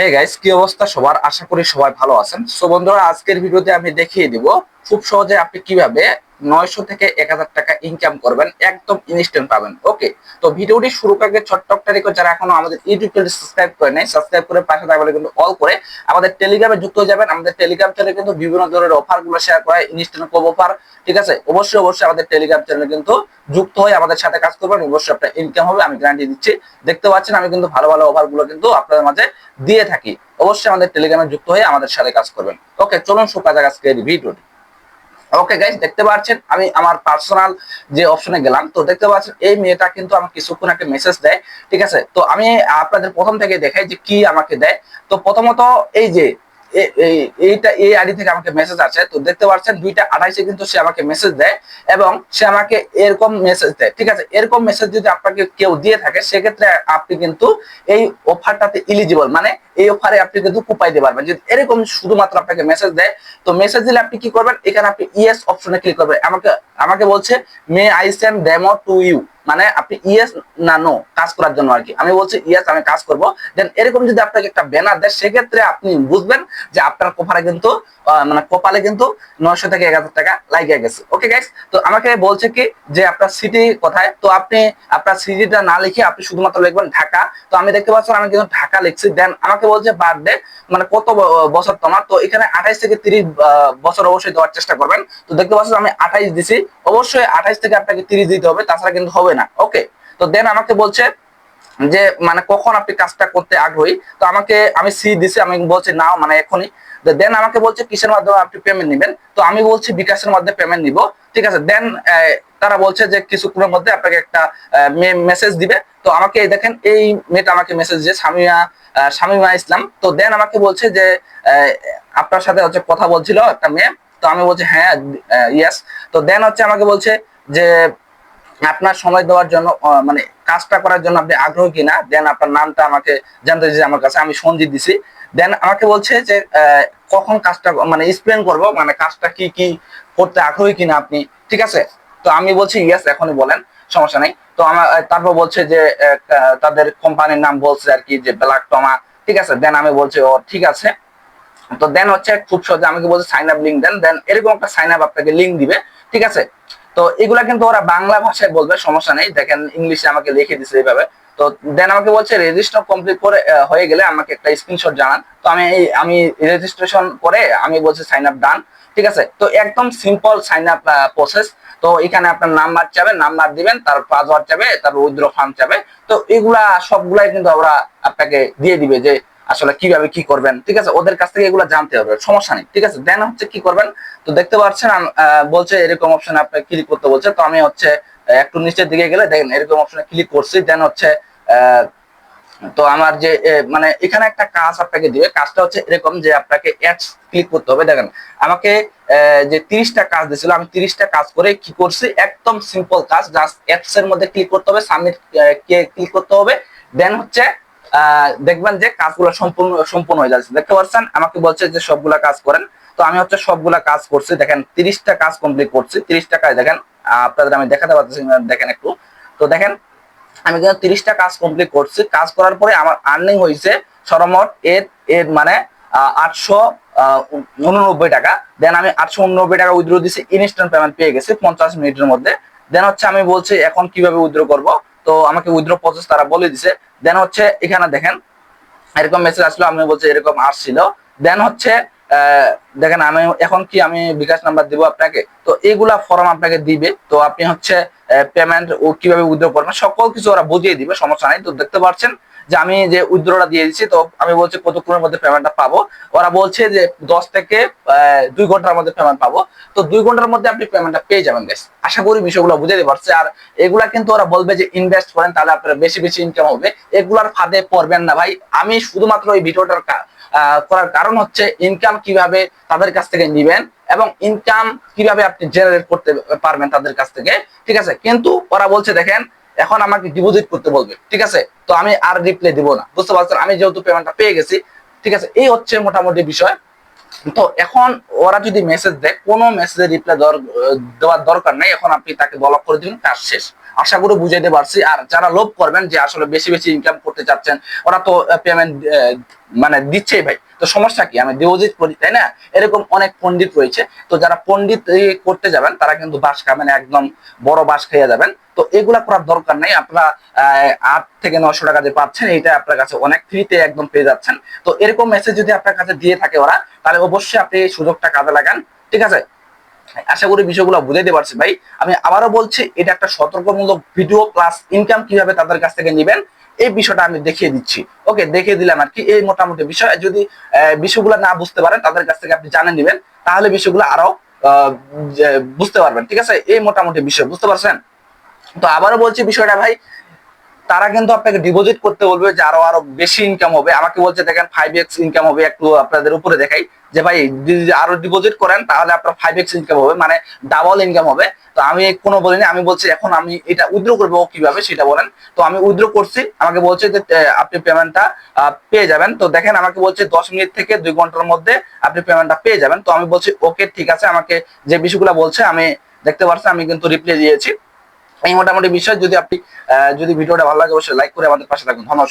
Hey guys কি অবস্থা? সবার আশা করি সবাই ভালো আছেন। সো বন্ধুরা, আজকের ভিডিওতে আমি দেখিয়ে দিব খুব সহজে আপনি কীভাবে নয়শো থেকে এক হাজার টাকা ইনকাম করবেন, একদম ইনস্ট্যান্ট পাবেন। ওকে তো ভিডিওটি শুরু করার ছোট্ট একটা রিকোয়েস্ট যারা এখনও আমাদের ইউটিউব চ্যানেল সাবস্ক্রাইব করে নাই সাবস্ক্রাইব করে পাশে থাকলে কিন্তু অল করে আমাদের টেলিগ্রামে যুক্ত হয়ে যাবেন। আমাদের টেলিগ্রাম চ্যানেলে কিন্তু বিভিন্ন ধরনের অফারগুলো শেয়ার করা ইনস্ট্যান্ট কব অফার ঠিক আছে? অবশ্যই অবশ্যই আমাদের টেলিগ্রাম চ্যানেলে কিন্তু যুক্ত হয়ে আমাদের সাথে কাজ করবেন। অবশ্যই আপনার ইনকাম হবে, আমি গ্যারান্টি দিচ্ছি। দেখতে পাচ্ছেন, আমি কিন্তু ভালো ভালো অফারগুলো কিন্তু আপনাদের মাঝে দিয়ে থাকি। অবশ্যই আমাদের টেলিগ্রামে যুক্ত হয়ে আমাদের সাথে কাজ করবেন। ওকে চলুন শুকা জায়গা ভিডিওটি ওকে গাইজ দেখতে পাচ্ছেন, আমি আমার পার্সোনাল যে অপশনে গেলাম, তো দেখতে পাচ্ছেন, এই মেয়েটা কিন্তু আমাকে কিছুক্ষণ একটা মেসেজ দেয়, ঠিক আছে? তো আমি আপনাদের প্রথম থেকে দেখাই যে কি আমাকে দেয়। তো প্রথমত এই যে এইটা এই আইডি থেকে আমাকে মেসেজ আছে তো দেখতে পাচ্ছেন, দুইটা আড়াইশে কিন্তু সে আমাকে মেসেজ দেয় এবং সে আমাকে এরকম মেসেজ দেয়। ঠিক আছে? এরকম মেসেজ যদি আপনাকে কেউ দিয়ে থাকে, সেক্ষেত্রে আপনি কিন্তু এই অফারটাতে ইলিজিবল মানে এই অফারে আপনি কিন্তু কুপাই দিতে পারবেন। যদি এরকম শুধুমাত্র আপনাকে মেসেজ দেয়, তো মেসেজ দিলে আপনি কি করবেন? এখানে আপনি ইয়েস অপশনে ক্লিক করবেন। আমাকে আমাকে বলছে may I send demo to you মানে আপনি ইয়েস না নো কাজ করার জন্য আর কি আমি বলছি ইয়েস আমি কাজ করব। দেন এরকম যদি আপনাকে একটা ব্যানার দেয়, সেক্ষেত্রে আপনি বুঝবেন যে আপনার কোপারে কিন্তু মানে কপালে কিন্তু নয়শো থেকে এক হাজার টাকা লাগিয়ে গেছে। ওকে গাইস তো আমাকে বলছে কি যে আপনার সিটি কোথায়? তো আপনি আপনার সিটিটা না লিখে আপনি শুধুমাত্র লিখবেন ঢাকা। তো আমি দেখতে পাচ্ছি আমি কিন্তু ঢাকা লিখছি। দেন আমাকে বলছে বার্থডে মানে কত বছর তোমার? তো এখানে আঠাইশ থেকে তিরিশ বছর অবশ্যই দেওয়ার চেষ্টা করবেন। তো দেখতে পাচ্ছেন, আমি আঠাইশ দিছি। অবশ্যই আঠাইশ থেকে আপনাকে তিরিশ দিতে হবে, তাছাড়া কিন্তু হবে না। ওকে তো দেন আমাকে বলছে যে মানে কখন আপনি কাজটা করতে আগ্রহী? তো আমাকে, আমি সি দিছি, আমি বলছি, নাও মানে এখনই। দেন আমাকে বলছে, কিসের মাধ্যমে আপনি পেমেন্ট নেবেন? তো আমি বলছি, বিকাশের মধ্যে পেমেন্ট নিব। ঠিক আছে দেন তারা বলছে যে, কিছুক্ষণের মধ্যে আপনাকে একটা মেসেজ দিবে। তো আমাকে দেখেন, এই মেয়েটা আমাকে মেসেজ দিয়ে সামিয়া শামিমা ইসলাম। তো দেন আমাকে বলছে যে আপনার সাথে হচ্ছে কথা বলছিল একটা মেয়ে। তো আমি বলছি হ্যাঁ ইয়েস তো দেন হচ্ছে আমাকে বলছে যে আপনার সময় দেওয়ার জন্য মানে কাজটা করার জন্য আপনি আগ্রহী কিনা দেন আপনার নামটা আমাকে জানতে দিয়েছে আমার কাছে, আমি সঞ্জিত দিছি। দেন আমাকে বলছে যে কখন কাজটা মানে এক্সপ্লেন করব মানে কাজটা কি কি করতে আগ্রহী কিনা আপনি, ঠিক আছে? তো আমি বলছি ইয়েস এখনই বলেন, সমস্যা নেই। তো আমার তারপর বলছে যে তাদের কোম্পানির নাম বলছে আর কি, যে ব্ল্যাক টমা, ঠিক আছে? দেন আমি বলছি, ও, ঠিক আছে। তো দেন হচ্ছে খুব সহজে আমাকে বলছে সাইন আপ লিঙ্ক দেন। দেন এরকম একটা সাইন আপ আপনাকে লিঙ্ক দিবে, ঠিক আছে? তো এগুলা কিন্তু ওরা বাংলা ভাষায় বলবে, সমস্যা নেই। দেখেন ইংলিশে আমাকে লিখে দিছে এইভাবে। তো দেন আমাকে বলছে রেজিস্টার কমপ্লিট করে হয়ে গেলে আমাকে একটা স্ক্রিনশট জানান। তো আমি আমি রেজিস্ট্রেশন করে আমি বলছি সাইন আপ ডান ঠিক আছে? তো একদম সিম্পল সাইন আপ প্রসেস তো এখানে আপনার নাম্বার চাবে নাম্বার দিবেন, তার পাসওয়ার্ড চাবে, তার উইথড্র ফার্ম চাবে। তো এগুলা সবগুলাই কিন্তু ওরা আপনাকে দিয়ে দিবে যে আসলে কীভাবে কি করবেন, ঠিক আছে? ওদের কাছ থেকে এগুলো জানতে হবে, সমস্যা নেই, ঠিক আছে? দেন হচ্ছে কি করবেন, তো দেখতে পাচ্ছেন বলছে এরকম অপশন আপনাকে ক্লিক করতে বলছে, তো আমি হচ্ছে একটু নিচের দিকে গেলে দেখেন এরকম অপশনে ক্লিক করছি, দেন হচ্ছে তো আমার যে মানে এখানে একটা কাজ আপনাকে দিবে, কাজটা হচ্ছে এরকম যে আপনাকে অ্যাডস ক্লিক করতে হবে, দেখেন, আমাকে যে তিরিশটা কাজ দিয়েছিল, আমি তিরিশটা কাজ করে কি করছি, একদম সিম্পল কাজ জাস্ট অ্যাডস এর মধ্যে ক্লিক করতে হবে সাবমিট ক্লিক করতে হবে, দেন হচ্ছে দেখবেন যে কাজগুলো সম্পূর্ণ সম্পূর্ণ হয়ে যাচ্ছে। দেখতে পাচ্ছেন? আমাকে বলছে যে সবগুলা কাজ করেন। তো আমি হচ্ছে সবগুলা কাজ করছি। দেখেন, তিরিশটা কাজ কমপ্লিট করছি। তিরিশ টাকায় দেখেন আপনাদের আমি দেখাতে পারতেছি দেখেন একটু। তো দেখেন, আমি কিন্তু তিরিশটা কাজ কমপ্লিট করছি। কাজ করার পরে আমার আর্নিং হয়েছে সরমোট এর এর মানে আটশো উননব্বই টাকা। দেন আমি আটশো উননব্বই টাকা উইথড্র দিছি। ইনস্ট্যান্ট পেমেন্ট পেয়ে গেছি পঞ্চাশ মিনিটের মধ্যে। দেন হচ্ছে আমি বলছি, এখন কীভাবে উইথড্র করব? তো আমাকে উইথড্র প্রসেস তারা বলে দিছে। দেন হচ্ছে এখানে দেখেন, এরকম মেসেজ আসলো আমি বলছি এরকম আসছিল। দেন হচ্ছে দেখেন আমি এখন কি আমি বিকাশ নাম্বার দিব আপনাকে? তো এইগুলা ফর্ম আপনাকে দিবে। তো আপনি হচ্ছে পেমেন্ট ও কীভাবে উইথড্র করবেন, সকল কিছু ওরা বুঝিয়ে দিবে, সমস্যা নাই। তো দেখতে পাচ্ছেন যে আমি যে উইথড্রটা দিয়ে দিচ্ছি, তো আমি বলছি কতক্ষণের মধ্যে পেমেন্টটা পাবো। ওরা বলছে যে দশ থেকে দুই ঘণ্টার মধ্যে পেমেন্ট পাবো। তো দুই ঘণ্টার মধ্যে আপনি পেমেন্টটা পেয়ে যাবেন গাইস আশা করি বিষয়গুলো বুঝাতে পারছে। আর এগুলা কিন্তু ওরা বলবে যে ইনভেস্ট করেন, তাহলে আপনার বেশি বেশি ইনকাম হবে। এগুলার ফাঁদে পড়বেন না ভাই। আমি শুধুমাত্র এই ভিডিওটার করার কারণ হচ্ছে ইনকাম কীভাবে তাদের কাছ থেকে নিবেন এবং ইনকাম কীভাবে আপনি জেনারেট করতে পারবেন তাদের কাছ থেকে। ঠিক আছে? কিন্তু ওরা বলছে, দেখেন এখন আমাকে ডিপোজিট করতে বলবে, ঠিক আছে? তো আমি আর রিপ্লাই দিব না। বুঝতে পারছেন? আমি যেহেতু পেমেন্টটা পেয়ে গেছি, ঠিক আছে? এই হচ্ছে মোটামুটি বিষয়। তো এখন ওরা যদি মেসেজ দেয়, কোনো মেসেজে রিপ্লাই দেওয়ার দরকার নেই। এখন আপনি তাকে ব্লক করে দিন কাজ শেষ। আশা করি বুঝাইতে পারছি। আর যারা লোভ করবেন যে আসলে বেশি বেশি ইনকাম করতে চাচ্ছেন, ওরা তো পেমেন্ট মানে দিচ্ছেই ভাই। তো সমস্যা কি? আমি দেবজিৎ পড়ি তাই না? এরকম অনেক পণ্ডিত রয়েছে। তো যারা পণ্ডিত করতে যাবেন, তারা কিন্তু বাস খাবেন একদম বড় বাস খাইয়া যাবেন। তো এগুলা করার দরকার নাই। আপনারা আট থেকে নশো টাকা যে পাচ্ছেন। এটা আপনার কাছে অনেক ফ্রিতে একদম পেয়ে যাচ্ছেন। তো এরকম মেসেজ যদি আপনার কাছে দিয়ে থাকে ওরা, তাহলে অবশ্যই আপনি এই সুযোগটা কাজে লাগান। ঠিক আছে? আশা করি বিষয়গুলো বুঝাইতে পারছি ভাই। আমি আবারও বলছি, এটা একটা সতর্কমূলক ভিডিও প্লাস ইনকাম কীভাবে তাদের কাছ থেকে নেবেন, এই বিষয়টা আমি দেখিয়ে দিচ্ছি। ওকে দেখিয়ে দিলাম আর কি, এই মোটামুটি বিষয়। যদি বিষয়গুলো না বুঝতে পারেন, তাদের কাছ থেকে আপনি জানে নেবেন, তাহলে বিষয়গুলো আরও বুঝতে পারবেন, ঠিক আছে? এই মোটামুটি বিষয়, বুঝতে পারছেন? তো আবারও বলছি বিষয়টা ভাই তারা কিন্তু আপনাকে ডিপোজিট করতে বলবে যে আরও আরও বেশি ইনকাম হবে। আমাকে বলছে, দেখেন ফাইভ এক্স ইনকাম হবে, একটু আপনাদের উপরে দেখাই। যে ভাই আরও ডিপোজিট করেন, তাহলে আপনার ফাইভ এক্স ইনকাম হবে মানে ডাবল ইনকাম হবে। তো আমি কোনো বলিনি, আমি বলছি, এখন আমি এটা উইথড্র করব কীভাবে? সেটা বলেন। তো আমি উইথড্র করছি। আমাকে বলছে যে আপনি পেমেন্টটা পেয়ে যাবেন। তো দেখেন, আমাকে বলছে, দশ মিনিট থেকে দুই ঘণ্টার মধ্যে আপনি পেমেন্টটা পেয়ে যাবেন। তো আমি বলছি, ওকে, ঠিক আছে। আমাকে যে বিষয়গুলো বলছে, আমি দেখতে পাচ্ছি আমি কিন্তু রিপ্লাই দিয়েছি। এই মোটামুটি বিষয়। যদি আপনি যদি ভিডিওটা ভালো লাগে, অবশ্যই লাইক করে আমাদের পাশে থাকুন। ধন্যবাদ